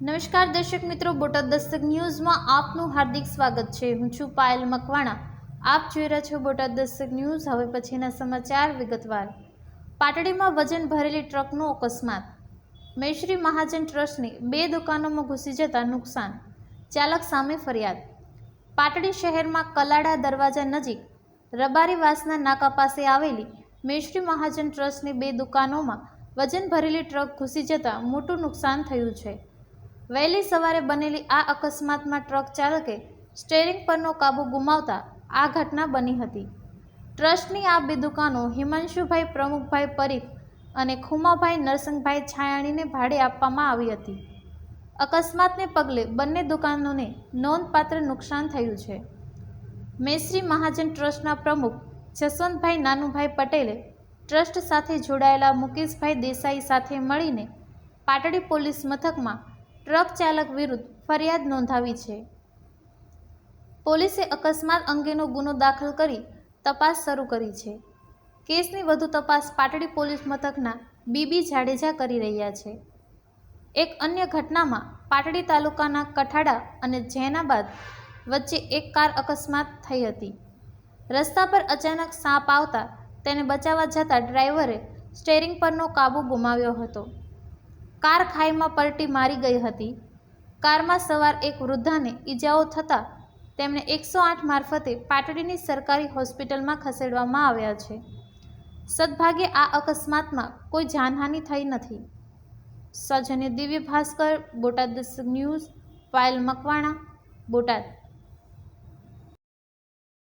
નમસ્કાર દર્શક મિત્રો, બોટાદ દસ્તક ન્યૂઝમાં આપનું હાર્દિક સ્વાગત છે. હું છું પાયલ મકવાણા. આપ જોઈ રહ્યા છો બોટાદ દસ્તક ન્યૂઝ. હવે પછીના સમાચાર વિગતવાર. પાટડીમાં વજન ભરેલી ટ્રકનો અકસ્માત. મૈશ્રી મહાજન ટ્રસ્ટની બે દુકાનોમાં ઘૂસી જતા નુકસાન. ચાલક સામે ફરિયાદ. પાટડી શહેરમાં કલાડા દરવાજા નજીક રબારીવાસના નાકા પાસે આવેલી મૈશ્રી મહાજન ટ્રસ્ટની બે દુકાનોમાં વજન ભરેલી ટ્રક ઘૂસી જતાં મોટું નુકસાન થયું છે. વહેલી સવારે બનેલી આ અકસ્માતમાં ટ્રક ચાલકે સ્ટેરિંગ પરનો કાબુ ગુમાવતા આ ઘટના બની હતી. ટ્રસ્ટની આ બે દુકાનો હિમાંશુભાઈ, પ્રમુખભાઈ પરીખ અને ખુમાભાઈ નરસિંહભાઈ છાયાણીને ભાડે આપવામાં આવી હતી. અકસ્માતને પગલે બંને દુકાનોને નોંધપાત્ર નુકસાન થયું છે. મેશ્રી મહાજન ટ્રસ્ટના પ્રમુખ જસવંતભાઈ નાનુભાઈ પટેલે ટ્રસ્ટ સાથે જોડાયેલા મુકેશભાઈ દેસાઈ સાથે મળીને પાટડી પોલીસ મથકમાં ટ્રક ચાલક વિરુદ્ધ ફરિયાદ નોંધાવી છે. પોલીસે અકસ્માત અંગેનો ગુનો દાખલ કરી તપાસ શરૂ કરી છે. કેસની વધુ તપાસ પાટડી પોલીસ મથકના બીબી જાડેજા કરી રહ્યા છે. એક અન્ય ઘટનામાં પાટડી તાલુકાના કઠાડા અને જૈનાબાદ વચ્ચે એક કાર અકસ્માત થઈ હતી. રસ્તા પર અચાનક સાપ આવતા તેને બચાવવા જતાં ડ્રાઈવરે સ્ટેરિંગ પરનો કાબુ ગુમાવ્યો હતો. કાર ખાઈમાં પલટી મારી ગઈ હતી. કારમાં સવાર એક વૃદ્ધાને ઈજાઓ થતાં તેમને એકસો આઠ મારફતે પાટડીની સરકારી હોસ્પિટલમાં ખસેડવામાં આવ્યા છે. સદભાગ્યે આ અકસ્માતમાં કોઈ જાનહાનિ થઈ નથી. સજને દિવ્ય ભાસ્કર, બોટાદ ન્યૂઝ, પાયલ મકવાણા, બોટાદ.